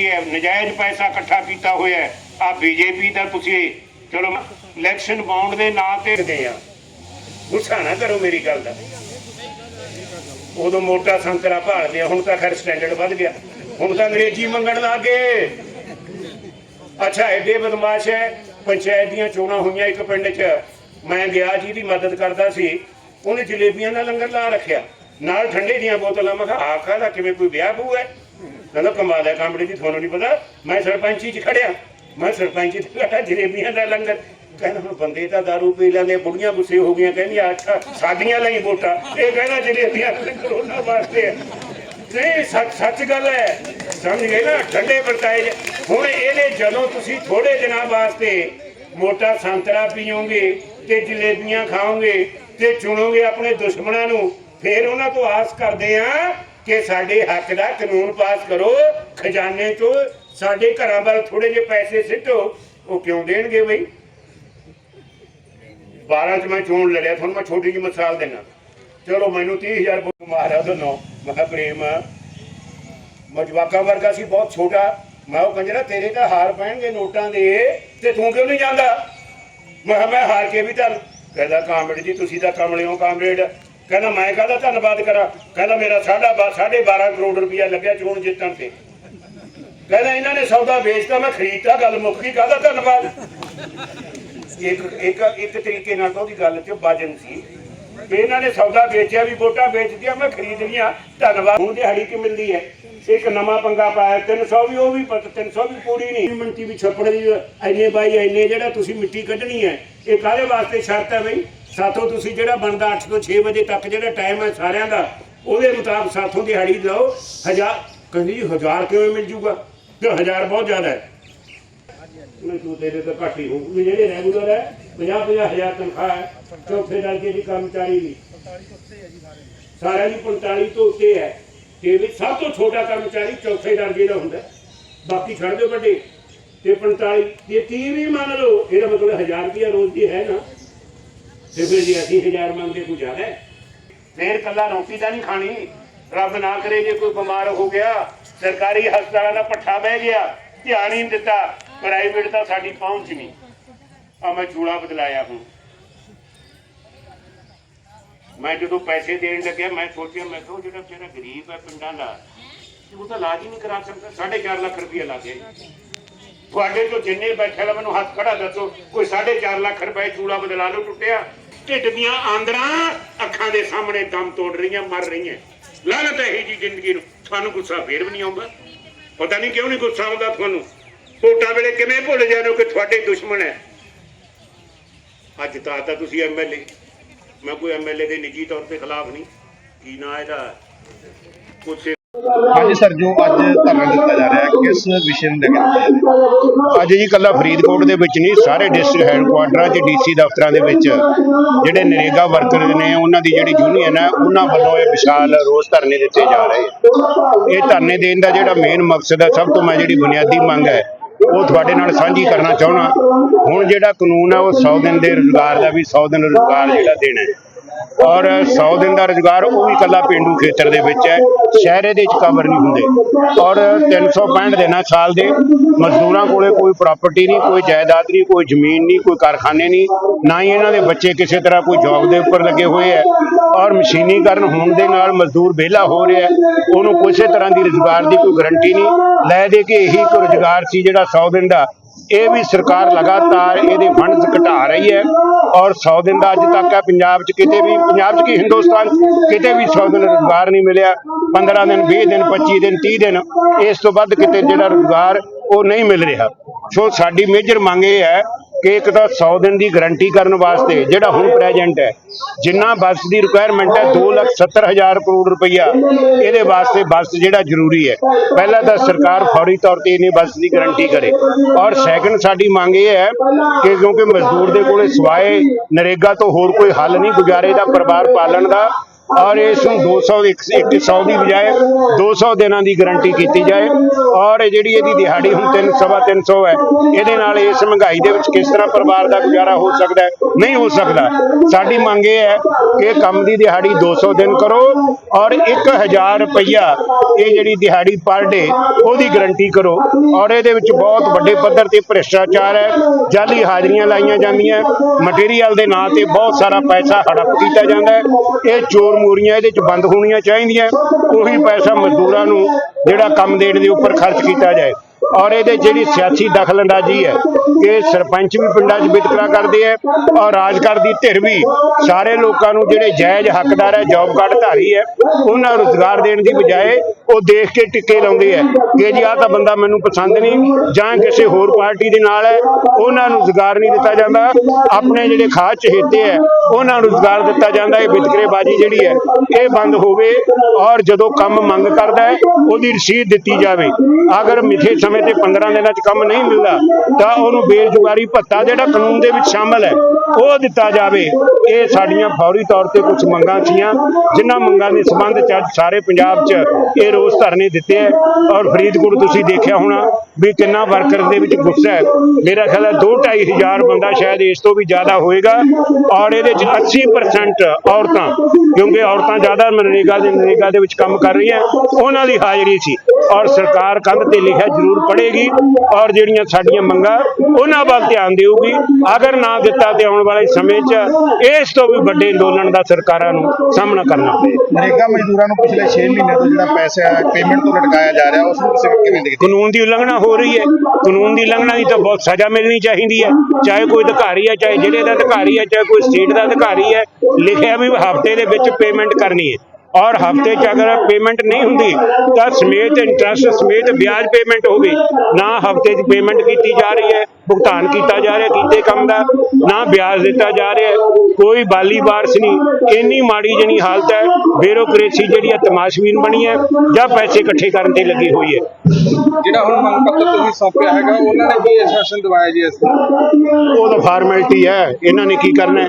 ਕੀ ਹੈ? ਨਜਾਇਜ਼ ਪੈਸਾ ਇਕੱਠਾ ਕੀਤਾ ਹੋਇਆ ਹੈ। ਆ ਬੀਜੇਪੀ ਦਾ ਤੁਸੀਂ ਚਲੋ ਇਲੈਕਸ਼ਨ ਬਾਉਂਡ ਦੇ ਨਾਂ ਤੇ ਗਏ ਆ। ਗੁੱਸਾ ਨਾ ਕਰੋ ਮੇਰੀ ਗੱਲ ਦਾ। ਉਦੋਂ ਮੋਟਾ ਸੰਤਰਾ ਭਾਲਦੇ ਹੁਣ ਤਾਂ ਖੈਰ ਸਟੈਂਡਰਡ ਵੱਧ ਗਿਆ। ਹੁਣ ਤਾਂ ਅੰਗਰੇਜ਼ੀ ਮੰਗਣ ਲੱਗ ਅੱਛਾ, ਐਡੇ ਬਦਮਾਸ਼ ਹੈ, ਪੰਚਾਇਤ ਦੀਆਂ ਚੋਣਾਂ ਹੋਈਆਂ ਇੱਕ ਪਿੰਡ 'ਚ। ਮੈਂ ਗਿਆ ਜੀ ਦੀ ਮਦਦ ਕਰਦਾ ਸੀ, ਉਹਨੇ ਜਲੇਬੀਆਂ ਦਾ ਲੰਗਰ ਲਾ ਰੱਖਿਆ। ਨਾਲ ਠੰਡੇ ਦੀਆਂ ਬੋਤਲਾਂ, ਮੈਂ ਕਿਹਾ ਆਖਾ ਦਾ ਕਿਵੇਂ ਕੋਈ ਵਿਆਹ ਬੂ ਹੈ? ਕਹਿੰਦਾ ਕਮਾਲ ਹੈ ਕਾਮੜੀ ਜੀ, ਤੁਹਾਨੂੰ ਨਹੀਂ ਪਤਾ, ਮੈਂ ਸਰਪੰਚੀ 'ਚ ਖੜਿਆ। ਮੈਂ ਸਰਪੰਚੀ 'ਚ ਖੜਾ ਜਲੇਬੀਆਂ ਦਾ ਲੰਗਰ। ਕਹਿੰਦਾ, ਹੁਣ ਬੰਦੇ ਤਾਂ ਦਾਰੂ ਪੀ ਲੈਂਦੇ, ਬੁੜੀਆਂ ਗੁੱਸੇ ਹੋ ਗਈਆਂ ਕਹਿੰਦੀਆਂ ਅੱਛਾ ਸਾਡੀਆਂ ਲਈ ਵੋਟਾਂ। ਇਹ ਕਹਿੰਦਾ, ਜਲੇਬੀਆਂ ਦਾ ਵਾਸਤੇ ਨਹੀਂ, ਸੱਚ ਸੱਚ ਗੱਲ ਹੈ। ਸਮਝ ਗਏ ਨਾ, ਠੰਡੇ ਵਰਤਾਏ ਹੁਣ ਇਹਦੇ ਜਦੋਂ ਤੁਸੀਂ ਥੋੜੇ ਦਿਨਾਂ ਵਾਸਤੇ ਮੋਟਾ ਸੰਤਰਾ ਪੀਓਗੇ ਤੇ ਜਲੇਬੀਆਂ ਖਾਓਗੇ ਤੇ ਚੁਣੋਗੇ ਆਪਣੇ ਦੁਸ਼ਮਣਾਂ ਨੂੰ, ਫੇਰ ਉਹਨਾਂ ਤੋਂ ਆਸ ਕਰਦੇ ਆ ਕਿ ਸਾਡੇ ਹੱਕ ਦਾ ਕਾਨੂੰਨ ਪਾਸ ਕਰੋ, ਖਜ਼ਾਨੇ ਤੋਂ ਸਾਡੇ ਘਰਾਂ ਵੱਲ ਥੋੜੇ ਜਿਹੇ ਪੈਸੇ ਸਿੱਟੋ, ਉਹ ਕਿਉਂ ਦੇਣਗੇ ਬਈ? 12 ਚ ਮੈਂ ਚੋਣ ਲੜਿਆ, ਤੁਹਾਨੂੰ ਮੈਂ ਛੋਟੀ ਜਿਹੀ ਮਿਸਾਲ ਦੇਣਾ ਚਲੋ ਮੈਨੂੰ 30000 ਬੁੱਕ ਮਾਰਿਆ ਉਹਦਾ ਨੋ ਮੈਂ ਕਿਹਾ ਪ੍ਰੇਮ ਜਵਾਕਾਂ ਵਰਗਾ ਸੀ, ਬਹੁਤ ਛੋਟਾ। ਮੈਂ ਉਹ ਕੰਜਰਾ ਤੇਰੇ ਤਾਂ ਹਾਰ ਪੈਣਗੇ ਨੋਟਾਂ ਦੇ, ਤੇ ਤੂੰ ਕਿਉਂ ਨਹੀਂ ਜਾਂਦਾ? ਮੈਂ ਕਿਹਾ, ਮੈਂ ਹਾਰ ਕੇ ਵੀ ਚੱਲ ਕਹਿੰਦਾ, ਕਾਮਰੇਡ ਜੀ, ਤੁਸੀਂ ਤਾਂ ਕਮਲੇ ਹੋ ਕਾਮਰੇਡ। ਕਹਿੰਦਾ, ਮੈਂ ਕਾਹਦਾ ਧੰਨਵਾਦ ਕਰਾਂ? ਕਹਿੰਦਾ, ਮੇਰਾ ਸਾਢਾ ਬਾ- ਸਾਢੇ 12 ਕਰੋੜ ਰੁਪਇਆ ਲੱਗਿਆ ਚੋਣ ਜਿੱਤਣ ਤੇ। ਕਹਿੰਦਾ, ਇਹਨਾਂ ਨੇ ਸੌਦਾ ਵੇਚਤਾ, ਮੈਂ ਖਰੀਦਤਾ, ਗੱਲ ਮੁੱਕ ਗਈ, ਕਾਹਦਾ ਧੰਨਵਾਦ? ਇੱਕ ਇੱਕ ਇੱਕ ਤਰੀਕੇ ਨਾਲ ਤਾਂ ਉਹਦੀ ਗੱਲ 'ਚ ਵਜਨ ਸੀ। ਵੀ ਇਹਨਾਂ ਨੇ ਸੌਦਾ ਵੇਚਿਆ, ਵੀ ਵੋਟਾਂ ਵੇਚਦੀਆਂ, ਮੈਂ ਖਰੀਦ ਲਈਆਂ ਧੰਨਵਾਦ। ਹੁਣ ਦਿਹਾੜੀ ਕਿ ਮਿਲਦੀ ਹੈ? ਇੱਕ ਨਵਾਂ ਪੰਗਾ ਪਾਇਆ 300 ਵੀ ਉਹ ਵੀ ਪਤ 300 ਵੀ ਪੂਰੀ ਨਹੀਂ। ਮਿੰਟੀ ਵੀ ਛੱਪੜ ਦੀ ਐਨੇ ਬਾਈ ਐਨੇ ਜਿਹੜਾ ਤੁਸੀਂ ਮਿੱਟੀ ਕੱਢਣੀ ਹੈ, ਇਹ ਕਾਹਦੇ ਵਾਸਤੇ ਸ਼ਰਤ ਹੈ ਬਈ? ਸਾਥੋਂ ਤੁਸੀਂ ਜਿਹੜਾ ਬਣਦਾ 8 ਤੋਂ 6 ਵਜੇ ਤੱਕ ਜਿਹੜਾ ਟਾਈਮ ਹੈ ਸਾਰਿਆਂ ਦਾ, ਉਹਦੇ ਮੁਤਾਬਕ ਸਾਥੋਂ ਦਿਹਾੜੀ ਲਓ। ਹਜ਼ਾਰ ਕਹਿੰਦੀ ਜੀ ਹਜ਼ਾਰ ਕਿਵੇਂ ਮਿਲ ਜੂਗਾ? ਤੇ ਹਜ਼ਾਰ ਬਹੁਤ ਜ਼ਿਆਦਾ ਹੈ। ਤੂੰ ਤੇਰੇ ਤਾਂ ਘੱਟ ਹੀ ਹੋਊਗੀ ਜਿਹੜੇ ਰੈਗੂਲਰ ਹੈ 50 50 ਹਜ਼ਾਰ ਤਨਖਾਹ ਹੈ, ਚੌਥੇ ਦਰਜੇ ਦੀ ਕਰਮਚਾਰੀ ਦੀ ਸਾਰਿਆਂ ਦੀ 45 ਤੋਂ ਉੱਤੇ ਹੈ। ਤੇ ਵੀ ਸਭ ਤੋਂ ਛੋਟਾ ਕਰਮਚਾਰੀ ਚੌਥੇ ਦਰਜੇ ਦਾ ਹੁੰਦਾ ਬਾਕੀ ਛੱਡ ਦਿਓ ਵੱਡੇ। ਤੇ 45 ਇਹ 30 ਵੀ ਮੰਨ ਲਓ, ਇਹਦਾ ਮਤਲਬ 1000 ਰੁਪਇਆ ਰੋਜ਼ ਦੀ ਹੈ ਨਾ। ਤੇ ਫਿਰ ਜੇ ਅਸੀਂ ਹਜ਼ਾਰ ਮੰਗਦੇ ਕੋਈ ਜ਼ਿਆਦਾ ਫੇਰ ਕੱਲਾ ਰੋਟੀ ਤਾਂ ਨਹੀਂ ਖਾਣੀ। ਰੱਬ ਨਾ ਕਰੇ ਜੇ ਕੋਈ ਬਿਮਾਰ ਹੋ ਗਿਆ, ਸਰਕਾਰੀ ਹਸਪਤਾਲਾਂ ਦਾ ਪੱਠਾ ਬਹਿ ਗਿਆ, ਧਿਆਨ ਹੀ ਨਹੀਂ ਦਿੱਤਾ ਪ੍ਰਾਈਵੇਟ ਤਾਂ ਸਾਡੀ ਪਹੁੰਚ ਨਹੀਂ। ਆ ਮੈਂ ਚੂੜਾ ਬਦਲਾਇਆ ਹੁਣ। ਮੈਂ ਜਦੋਂ ਪੈਸੇ ਦੇਣ ਲੱਗਿਆ, ਮੈਂ ਸੋਚਿਆ, ਮੈਂ ਕਿਹਾ ਜਿਹੜਾ ਜਿਹੜਾ ਗਰੀਬ ਹੈ ਪਿੰਡਾਂ ਦਾ ਉਹ ਤਾਂ ਇਲਾਜ ਹੀ ਨਹੀਂ ਕਰਾ ਸਕਦਾ 4.5 ਲੱਖ ਰੁਪਏ ਲੱਗੇ ਤੁਹਾਡੇ ਤੋਂ ਜਿੰਨੇ ਬੈਠੇ ਲਾ ਮੈਨੂੰ ਹੱਥ ਖੜਾ ਦੱਸੋ, ਕੋਈ 4.5 ਲੱਖ ਰੁਪਏ ਚੂੜਾ ਬਦਲਾ ਲਓ, ਟੁੱਟਿਆ। ਢਿੱਡ ਦੀਆਂ ਆਂਦਰਾਂ ਅੱਖਾਂ ਦੇ ਸਾਹਮਣੇ ਦਮ ਤੋੜ ਰਹੀਆਂ, ਮਰ ਰਹੀਆਂ। ਲਾਨਤ ਹੈ ਜੀ ਜ਼ਿੰਦਗੀ ਨੂੰ। ਤੁਹਾਨੂੰ ਗੁੱਸਾ ਫੇਰ ਵੀ ਨਹੀਂ ਆਉਂਦਾ। ਪਤਾ ਨਹੀਂ ਕਿਉਂ ਨਹੀਂ ਗੁੱਸਾ ਆਉਂਦਾ ਤੁਹਾਨੂੰ। ਵੋਟਾਂ ਵੇਲੇ ਕਿਵੇਂ ਭੁੱਲ ਜਾਂਦੇ ਹੋ ਕਿ ਤੁਹਾਡੇ ਦੁਸ਼ਮਣ ਹੈ? ਅੱਜ ਤਾਂ ਤਾਂ ਤੁਸੀਂ ਐਮਐਲਏ ਮੈਂ ਕੋਈ ਐਮਐਲਏ ਦੇ ਨਿੱਜੀ ਤੌਰ ਤੇ ਖਿਲਾਫ ਨਹੀਂ। ਕੀ ਨਾ ਇਹਦਾ? ਕੁਛ ਹਾਂਜੀ ਸਰ, ਜੋ ਅੱਜ ਧਰਨਾ ਦਿੱਤਾ ਜਾ ਰਿਹਾ ਹੈ, ਕਿਸ ਵਿਸ਼ੇ ਨੂੰ ਲੈ ਕੇ? ਅੱਜ ਜੀ ਕੱਲਾ ਫਰੀਦਕੋਟ ਦੇ ਵਿੱਚ ਨਹੀਂ, ਸਾਰੇ ਡਿਸਟ੍ਰਿਕਟ ਹੈੱਡਕੁਆਟਰਾਂ ਤੇ ਡੀਸੀ ਦਫ਼ਤਰਾਂ ਦੇ ਵਿੱਚ ਜਿਹੜੇ ਨਰੇਗਾ ਵਰਕਰ ਨੇ, ਉਹਨਾਂ ਦੀ ਜਿਹੜੀ ਯੂਨੀਅਨ ਹੈ, ਉਹਨਾਂ ਵੱਲੋਂ ਇਹ ਵਿਸ਼ਾਲ ਰੋਸ ਧਰਨੇ ਦਿੱਤੇ ਜਾ ਰਹੇ ਆ। ਇਹ ਧਰਨੇ ਦੇਣ ਦਾ ਜਿਹੜਾ ਮੇਨ ਮਕਸਦ ਹੈ, ਸਭ ਤੋਂ ਮੈਂ ਜਿਹੜੀ ਬੁਨਿਆਦੀ ਮੰਗ ਹੈ, ਉਹ ਤੁਹਾਡੇ ਨਾਲ ਸਾਂਝੀ ਕਰਨਾ ਚਾਹਣਾ ਹੁਣ ਜਿਹੜਾ ਕਾਨੂੰਨ ਹੈ, ਉਹ 100 ਦਿਨ ਦੇ ਰੁਜ਼ਗਾਰ ਦਾ ਵੀ 100 ਦਿਨ ਰੁਜ਼ਗਾਰ ਜਿਹੜਾ ਦੇਣਾ ਹੈ। ਔਰ 100 ਦਿਨ ਦਾ ਰੁਜ਼ਗਾਰ, ਉਹ ਵੀ ਇਕੱਲਾ ਪਿੰਡੂ ਖੇਤਰ ਦੇ ਵਿੱਚ ਹੈ, ਸ਼ਹਿਰੇ ਦੇ ਵਿੱਚ ਕਵਰ ਨਹੀਂ ਹੁੰਦੇ। ਔਰ 365 ਦਿਨਾਂ ਸਾਲ ਦੇ ਮਜ਼ਦੂਰਾਂ ਕੋਲੇ ਕੋਈ ਪ੍ਰਾਪਰਟੀ ਨਹੀਂ, ਕੋਈ ਜਾਇਦਾਦ ਨਹੀਂ, ਕੋਈ ਜ਼ਮੀਨ ਨਹੀਂ, ਕੋਈ ਕਾਰਖਾਨੇ ਨਹੀਂ, ਨਾ ਹੀ ਇਹਨਾਂ ਦੇ ਬੱਚੇ ਕਿਸੇ ਤਰ੍ਹਾਂ ਕੋਈ ਜੌਬ ਦੇ ਉੱਪਰ ਲੱਗੇ ਹੋਏ ਹੈ। ਔਰ ਮਸ਼ੀਨੀਕਰਨ ਹੋਣ ਦੇ ਨਾਲ ਮਜ਼ਦੂਰ ਵਿਹਲਾ ਹੋ ਰਿਹਾ ਉਹਨੂੰ ਕਿਸੇ ਤਰ੍ਹਾਂ ਦੀ ਰੁਜ਼ਗਾਰ ਦੀ ਕੋਈ ਗਰੰਟੀ ਨਹੀਂ। ਲੈ ਦੇ ਕੇ ਇਹੀ ਕੋਈ ਰੁਜ਼ਗਾਰ ਸੀ ਜਿਹੜਾ 100 ਦਿਨ ਦਾ, ਇਹ ਵੀ ਸਰਕਾਰ ਲਗਾਤਾਰ ਇਹਦੇ ਫੰਡਸ ਘਟਾ ਰਹੀ ਹੈ। ਔਰ 100 ਦਿਨ ਦਾ ਅੱਜ ਤੱਕ ਹੈ, ਪੰਜਾਬ 'ਚ ਕਿਤੇ ਵੀ, ਪੰਜਾਬ 'ਚ ਕੀ ਹਿੰਦੁਸਤਾਨ ਕਿਤੇ ਵੀ 100 ਦਿਨ ਰੁਜ਼ਗਾਰ ਨਹੀਂ ਮਿਲਿਆ 15 ਦਿਨ 20 ਦਿਨ 25 ਦਿਨ 30 ਦਿਨ, ਇਸ ਤੋਂ ਵੱਧ ਕਿਤੇ ਜਿਹੜਾ ਰੁਜ਼ਗਾਰ ਉਹ ਨਹੀਂ ਮਿਲ ਰਿਹਾ। ਸੋ ਸਾਡੀ ਮੇਜਰ ਮੰਗ ਇਹ ਹੈ ਕਿ ਇੱਕ ਤਾਂ 100 ਦਿਨ ਦੀ ਗਾਰੰਟੀ ਕਰਨ ਵਾਸਤੇ, ਜਿਹੜਾ ਹੁਣ ਪ੍ਰੈਜ਼ੈਂਟ ਹੈ, ਜਿੰਨਾ ਬੱਸ ਦੀ ਰਿਕੁਆਇਰਮੈਂਟ ਹੈ 270000 ਕਰੋੜ ਰੁਪਈਆ, ਇਹਦੇ ਵਾਸਤੇ ਬੱਸ ਜਿਹੜਾ ਜ਼ਰੂਰੀ ਹੈ। ਪਹਿਲਾਂ ਤਾਂ ਸਰਕਾਰ ਫੌਰੀ ਤੌਰ ਤੇ ਇਹਨੇ ਬੱਸ ਦੀ ਗਾਰੰਟੀ ਕਰੇ। ਔਰ ਸੈਕੰਡ ਸਾਡੀ ਮੰਗ ਇਹ ਹੈ ਕਿ ਕਿਉਂਕਿ ਮਜ਼ਦੂਰ ਦੇ ਕੋਲੇ ਸਵਾਏ ਨਰੇਗਾ ਤੋਂ ਹੋਰ ਕੋਈ ਹੱਲ ਨਹੀਂ, ਗੁਜ਼ਾਰੇ ਦਾ, ਪਰਿਵਾਰ ਪਾਲਣ ਦਾ ਔਰ ਇਸ ਨੂੰ 200 ਇੱਕ 100 ਦੀ ਬਜਾਏ 200 ਦਿਨਾਂ ਦੀ ਗਾਰੰਟੀ ਕੀਤੀ ਜਾਏ। ਔਰ ਜਿਹੜੀ ਇਹਦੀ ਦਿਹਾੜੀ ਹੁਣ 3 ਸਵਾ 300 ਹੈ, ਇਹਦੇ ਨਾਲ ਇਸ ਮਹਿੰਗਾਈ ਦੇ ਵਿੱਚ ਕਿਸ ਤਰ੍ਹਾਂ ਪਰਿਵਾਰ ਦਾ ਗੁਜ਼ਾਰਾ ਹੋ ਸਕਦਾ ਹੈ? ਨਹੀਂ ਹੋ ਸਕਦਾ। ਸਾਡੀ ਮੰਗ ਇਹ ਹੈ ਕਿ ਕੰਮ ਦੀ ਦਿਹਾੜੀ 200 ਦਿਨ ਕਰੋ ਔਰ 1000 ਰੁਪਈਆ ਇਹ ਜਿਹੜੀ ਦਿਹਾੜੀ ਪਰ ਡੇ, ਉਹਦੀ ਗਾਰੰਟੀ ਕਰੋ। ਔਰ ਇਹਦੇ ਵਿੱਚ ਬਹੁਤ ਵੱਡੇ ਪੱਧਰ ਤੇ ਭ੍ਰਿਸ਼ਟਾਚਾਰ ਹੈ, ਜਾਲੀ ਹਾਜ਼ਰੀਆਂ ਲਾਈਆਂ ਜਾਂਦੀਆਂ ਮਟੀਰੀਅਲ ਦੇ ਨਾਂ ਤੇ ਬਹੁਤ ਸਾਰਾ ਪੈਸਾ ਹੜੱਪ ਕੀਤਾ ਜਾਂਦਾ ਹੈ। ਇਹ ਚੋਰ ਮੋਰੀਆਂ ਇਹਦੇ ਚ ਬੰਦ ਹੋਣੀਆਂ ਚਾਹੀਦੀਆਂ। ਉਹੀ ਪੈਸਾ ਮਜ਼ਦੂਰਾਂ ਨੂੰ ਜਿਹੜਾ ਕੰਮ ਦੇਣ ਦੇ ਉੱਪਰ ਖਰਚ ਕੀਤਾ ਜਾਏ। ਔਰ ਇਹਦੇ ਜਿਹੜੀ ਸਿਆਸੀ ਦਖਲਅੰਦਾਜ਼ੀ ਹੈ ਕਿ ਸਰਪੰਚ ਵੀ ਪਿੰਡਾਂ 'ਚ ਵਿਤਕਰਾ ਕਰਦੇ ਹੈ ਔਰ ਰਾਜਕਰ ਦੀ ਧਿਰ ਵੀ। ਸਾਰੇ ਲੋਕਾਂ ਨੂੰ ਜਿਹੜੇ ਜਾਇਜ਼ ਹੱਕਦਾਰ ਹੈ ਜੌਬ ਕਾਰਡ ਧਾਰੀ ਹੈ, ਉਹਨਾਂ ਨੂੰ ਰੁਜ਼ਗਾਰ ਦੇਣ ਦੀ ਬਜਾਏ ਉਹ ਦੇਖ ਕੇ ਟਿੱਕੇ ਲਾਉਂਦੇ ਹੈ ਕਿ ਜੀ ਆਹ ਤਾਂ ਬੰਦਾ ਮੈਨੂੰ ਪਸੰਦ ਨਹੀਂ, ਜਾਂ ਕਿਸੇ ਹੋਰ ਪਾਰਟੀ ਦੇ ਨਾਲ ਹੈ, ਉਹਨਾਂ ਨੂੰ ਰੁਜ਼ਗਾਰ ਨਹੀਂ ਦਿੱਤਾ ਜਾਂਦਾ। ਆਪਣੇ ਜਿਹੜੇ ਖਾਸ ਚਹੇਤੇ ਹੈ ਉਹਨਾਂ ਨੂੰ ਰੁਜ਼ਗਾਰ ਦਿੱਤਾ ਜਾਂਦਾ, ਇਹ ਵਿਤਕਰੇਬਾਜ਼ੀ ਜਿਹੜੀ ਹੈ, ਇਹ ਬੰਦ ਹੋਵੇ ਔਰ ਜਦੋਂ ਕੰਮ ਮੰਗ ਕਰਦਾ ਹੈ, ਉਹਦੀ ਰਸੀਦ ਦਿੱਤੀ ਜਾਵੇ। ਅਗਰ ਮਿੱਥੇ ਸਮੇਂ ਤੇ 15 ਦਿਨਾਂ 'ਚ ਕੰਮ ਨਹੀਂ ਮਿਲਦਾ, ਤਾਂ ਉਹਨੂੰ ਬੇਰੁਜ਼ਗਾਰੀ ਭੱਤਾ ਜਿਹੜਾ ਕਾਨੂੰਨ ਦੇ ਵਿੱਚ ਸ਼ਾਮਲ ਹੈ, ਉਹ ਦਿੱਤਾ ਜਾਵੇ। ਇਹ ਸਾਡੀਆਂ ਫੌਰੀ ਤੌਰ ਤੇ ਕੁਝ ਮੰਗਾਂ ਸੀਆਂ, ਜਿਨ੍ਹਾਂ ਮੰਗਾਂ ਦੇ ਸੰਬੰਧ 'ਚ ਅੱਜ ਸਾਰੇ ਪੰਜਾਬ 'ਚ ਇਹ ਰੋਸ ਧਰਨੇ ਦਿੱਤੇ ਹੈ ਔਰ ਫਰੀਦਕੋਟ ਤੁਸੀਂ ਦੇਖਿਆ ਹੋਣਾ ਵੀ ਕਿੰਨਾ ਵਰਕਰ ਦੇ ਵਿੱਚ ਗੁੱਸਾ ਹੈ। ਮੇਰਾ ਖਿਆਲ ਹੈ 2-2.5 ਹਜ਼ਾਰ ਬੰਦਾ ਸ਼ਾਇਦ ਇਸ ਤੋਂ ਵੀ ਜ਼ਿਆਦਾ ਹੋਏਗਾ ਔਰ ਇਹਦੇ 'ਚ 80% ਔਰਤਾਂ, ਕਿਉਂਕਿ ਔਰਤਾਂ ਜ਼ਿਆਦਾ ਮਨਰੇਗਾ ਦੇ ਨਰੇਗਾ ਦੇ ਵਿੱਚ ਕੰਮ ਕਰ ਰਹੀਆਂ, ਉਹਨਾਂ ਦੀ ਹਾਜ਼ਰੀ ਸੀ। ਔਰ ਸਰਕਾਰ ਕੰਧ ਤੇ ਲਿਖਿਆ ਜ਼ਰੂਰ ਪੜੇਗੀ ਔਰ ਜਿਹੜੀਆਂ ਸਾਡੀਆਂ ਮੰਗਾਂ, ਉਹਨਾਂ ਵੱਲ ਧਿਆਨ ਦੇਊਗੀ। ਅਗਰ ਨਾ ਦਿੱਤਾ ਤੇ ਆਉਣ ਵਾਲੇ ਸਮੇਂ 'ਚ ਇਸ ਤੋਂ ਵੀ ਵੱਡੇ ਅੰਦੋਲਨ ਦਾ ਸਰਕਾਰਾਂ ਨੂੰ ਸਾਹਮਣਾ ਕਰਨਾ ਪਏਗਾ ਨਰੇਗਾ ਮਜ਼ਦੂਰਾਂ ਨੂੰ ਪਿਛਲੇ 6 ਮਹੀਨੇ ਤੋਂ ਜਿਹੜਾ ਪੈਸਾ ਪੇਮੈਂਟ ਤੋਂ ਲਟਕਾਇਆ ਜਾ ਰਿਹਾ, ਉਸ ਨੂੰ ਤੁਸੀਂ ਕਿਵੇਂ ਦੇਖਦੇ ਕਾਨੂੰਨ ਦੀ ਉਲੰਘਣਾ ਹੋ ਰਹੀ ਹੈ। ਕਾਨੂੰਨ ਦੀ ਉਲੰਘਣਾ ਦੀ ਤਾਂ ਬਹੁਤ ਸਜ਼ਾ ਮਿਲਣੀ ਚਾਹੀਦੀ ਹੈ। ਚਾਹੇ ਕੋਈ ਅਧਿਕਾਰੀ ਹੈ, ਚਾਹੇ ਜ਼ਿਲ੍ਹੇ ਦਾ ਅਧਿਕਾਰੀ ਹੈ, ਚਾਹੇ ਕੋਈ ਸਟੇਟ ਦਾ ਅਧਿਕਾਰੀ ਹੈ, ਲਿਖਿਆ ਵੀ ਹਫ਼ਤੇ ਦੇ ਵਿੱਚ ਪੇਮੈਂਟ ਕਰਨੀ ਹੈ। ਔਰ ਹਫ਼ਤੇ 'ਚ ਅਗਰ ਪੇਮੈਂਟ ਨਹੀਂ ਹੁੰਦੀ, ਤਾਂ ਸਮੇਤ ਇੰਟਰਸਟ ਸਮੇਤ ਵਿਆਜ ਪੇਮੈਂਟ ਹੋਵੇ। ਨਾ ਹਫ਼ਤੇ 'ਚ ਪੇਮੈਂਟ ਕੀਤੀ ਜਾ ਰਹੀ ਹੈ ਭੁਗਤਾਨ ਕੀਤਾ ਜਾ ਰਿਹਾ ਕੀਤੇ ਕੰਮ ਦਾ ਨਾ ਵਿਆਜ ਦਿੱਤਾ ਜਾ ਰਿਹਾ। ਕੋਈ ਬਾਲੀ ਬਾਰਸ ਨਹੀਂ। ਇੰਨੀ ਮਾੜੀ ਜਣੀ ਹਾਲਤ ਹੈ ਬਿਊਰੋਕ੍ਰੇਸੀ ਜਿਹੜੀ ਹੈ ਤਮਾਸ਼ਬੀਨ ਬਣੀ ਹੈ ਜਾਂ ਪੈਸੇ ਇਕੱਠੇ ਕਰਨ ਤੇ ਲੱਗੀ ਹੋਈ ਹੈ? ਜਿਹੜਾ ਹੁਣ ਮੰਗ ਪੱਤਰ ਤੁਸੀਂ ਸੌਂਪਿਆ ਹੈਗਾ ਉਹਨਾਂ ਨੇ ਕੀ ਆਸ਼ਵਾਸਨ ਦਵਾਇਆ ਜੀ ਇਸ ਉਹ ਤਾਂ ਫਾਰਮੈਲਿਟੀ ਹੈ ਇਹਨਾਂ ਨੇ ਕੀ ਕਰਨਾ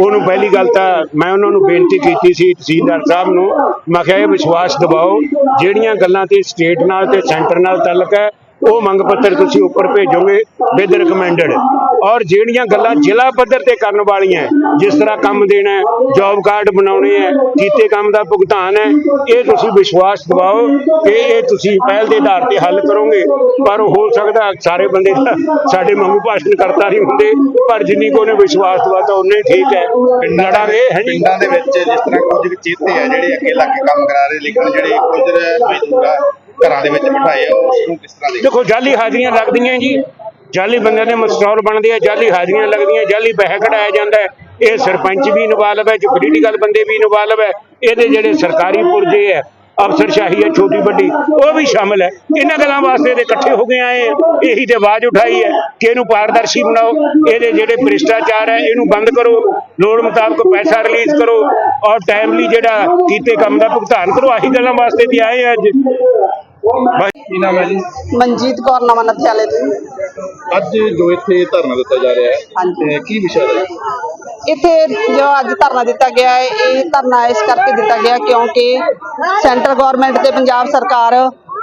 ਉਹਨੂੰ ਪਹਿਲੀ ਗੱਲ ਤਾਂ ਮੈਂ ਉਹਨਾਂ ਨੂੰ ਬੇਨਤੀ ਕੀਤੀ ਸੀ ਤਹਿਸੀਲਦਾਰ ਸਾਹਿਬ ਨੂੰ ਮੈਂ ਕਿਹਾ ਇਹ ਵਿਸ਼ਵਾਸ ਦਿਵਾਓ ਜਿਹੜੀਆਂ ਗੱਲਾਂ ਤੇ ਸਟੇਟ ਨਾਲ ਤੇ ਸੈਂਟਰ ਨਾਲ ਤਾਲੁਕ ਹੈ ਉਹ ਮੰਗ ਪੱਤਰ ਤੁਸੀਂ ਉੱਪਰ ਭੇਜੋਗੇ ਵਿਦ ਰਿਕਮੈਂਡਡ ਔਰ ਜਿਹੜੀਆਂ ਗੱਲਾਂ ਜ਼ਿਲ੍ਹਾ ਪੱਧਰ ਤੇ ਕਰਨ ਵਾਲੀਆਂ ਜਿਸ ਤਰ੍ਹਾਂ ਕੰਮ ਦੇਣਾ ਜੌਬ ਕਾਰਡ ਬਣਾਉਣੇ ਹੈ ਕੀਤੇ ਕੰਮ ਦਾ ਭੁਗਤਾਨ ਹੈ ਇਹ ਤੁਸੀਂ ਵਿਸ਼ਵਾਸ ਦਿਵਾਓ ਕਿ ਇਹ ਤੁਸੀਂ ਪਹਿਲ ਦੇ ਆਧਾਰ ਤੇ ਹੱਲ ਕਰੋਗੇ। ਪਰ ਹੋ ਸਕਦਾ ਸਾਰੇ ਬੰਦੇ ਸਾਡੇ ਵਾਂਗੂ ਭਾਸ਼ਣ ਕਰਤਾ ਨਹੀਂ ਹੁੰਦੇ ਪਰ ਜਿੰਨੀ ਕੋ ਨੇ ਵਿਸ਼ਵਾਸ ਦਵਾਤਾ ਉਹਨੇ ਠੀਕ ਹੈ। ਲੜਾਂਗੇ ਪਿੰਡਾਂ ਦੇ ਵਿੱਚ ਜਿਸ ਤਰ੍ਹਾਂ ਕੁਝ ਚੇਤੇ ਆ ਜਿਹੜੇ ਅੱਗੇ ਲੱਗ ਕੇ ਕੰਮ ਕਰਾ ਰਹੇ ਲੇਕਿਨ ਜਿਹੜੇ ਕੁਝ ਮਜ਼ਦੂਰ ਆ ਘਰਾਂ ਦੇ ਵਿੱਚ ਬਿਠਾਏ ਆ ਉਸ ਨੂੰ ਕਿਸ ਤਰ੍ਹਾਂ ਦੇਖਦੇ? ਦੇਖੋ, ਜਾਲੀ ਹਾਜ਼ਰੀਆਂ ਲੱਗਦੀਆਂ ਜੀ। ਜਾਲੀ ਬੰਦਿਆਂ ਦੇ ਮਸਟੋਲ ਬਣਦੇ ਆ, ਜਾਲੀ ਹਾਜ਼ਰੀਆਂ ਲੱਗਦੀਆਂ, ਜਾਲੀ ਪੈਸੇ ਕਢਾਇਆ ਜਾਂਦਾ ਇਹ ਸਰਪੰਚ ਵੀ ਇਨਵਾਲਵ ਹੈ ਜੋ ਪੋਲੀਟੀਕਲ ਬੰਦੇ ਵੀ ਇਨਵਾਲਵ ਹੈ। ਇਹਦੇ ਜਿਹੜੇ ਸਰਕਾਰੀ ਪੁਰਜੇ ਹੈ, ਅਫਸਰਸ਼ਾਹੀ ਹੈ, ਛੋਟੀ ਵੱਡੀ, ਉਹ ਵੀ ਸ਼ਾਮਲ ਹੈ। ਇਹਨਾਂ ਗੱਲਾਂ ਵਾਸਤੇ ਤੇ ਇਕੱਠੇ ਹੋ ਗਏ ਆਏ, ਇਹੀ ਤੇ ਆਵਾਜ਼ ਉਠਾਈ ਹੈ ਕਿ ਇਹਨੂੰ ਪਾਰਦਰਸ਼ੀ ਬਣਾਓ। ਇਹਦੇ ਜਿਹੜੇ ਭ੍ਰਿਸ਼ਟਾਚਾਰ ਹੈ, ਇਹਨੂੰ ਬੰਦ ਕਰੋ। ਲੋੜ ਮੁਤਾਬਕ ਪੈਸਾ ਰਿਲੀਜ਼ ਕਰੋ। ਔਰ ਟਾਈਮਲੀ ਜਿਹੜਾ ਕੀਤੇ ਕੰਮ ਦਾ ਭੁਗਤਾਨ ਕਰੋ, ਆਹੀ ਗੱਲਾਂ ਵਾਸਤੇ ਵੀ ਆਏ ਅੱਜ। ਬਸ ਕੀ ਨਾਮ ਹੈ ਜੀ? ਮਨਜੀਤ ਕੌਰ ਨਵਾਂ ਨਥਿਆਲੇ ਤੋਂ ਅੱਜ ਜੋ ਇੱਥੇ ਧਰਨਾ ਦਿੱਤਾ ਜਾ ਰਿਹਾ ਹਾਂਜੀ। ਹੈ ਕੀ ਵਿਸ਼ਾ ਹੈ? ਇੱਥੇ ਜੋ ਅੱਜ ਧਰਨਾ ਦਿੱਤਾ ਗਿਆ ਹੈ ਇਹ ਧਰਨਾ ਇਸ ਕਰਕੇ ਦਿੱਤਾ ਗਿਆ ਕਿਉਂਕਿ ਸੈਂਟਰ ਗਵਰਨਮੈਂਟ ਤੇ ਪੰਜਾਬ ਸਰਕਾਰ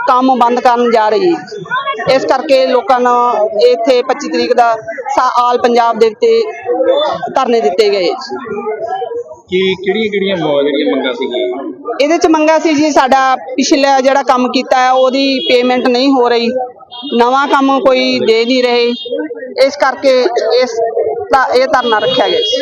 ਕੰਮ ਬੰਦ ਕਰਨ ਜਾ ਰਹੀ ਹੈ। ਇਸ ਕਰਕੇ ਲੋਕਾਂ ਨੂੰ ਇੱਥੇ 25 ਤਰੀਕ ਦਾ ਸਾ- ਆਲ ਪੰਜਾਬ ਦੇ ਉੱਤੇ ਧਰਨੇ ਦਿੱਤੇ ਗਏ ਕਿ ਕਿਹੜੀਆਂ ਕਿਹੜੀਆਂ ਮੌ ਜਿਹੜੀਆਂ ਮੰਗਾਂ ਸੀਗੀਆਂ? ਇਹਦੇ ਚ ਮੰਗਾ ਸੀ ਜੀ, ਸਾਡਾ ਪਿਛਲਾ ਜਿਹੜਾ ਕੰਮ ਕੀਤਾ ਹੈ, ਉਹਦੀ ਪੇਮੈਂਟ ਨਹੀਂ ਹੋ ਰਹੀ। ਨਵਾਂ ਕੰਮ ਕੋਈ ਦੇ ਨਹੀਂ ਰਹੇ। ਇਸ ਕਰਕੇ ਇਸ ਦਾ ਇਹ ਧਰਨਾ ਰੱਖਿਆ ਗਿਆ ਸੀ।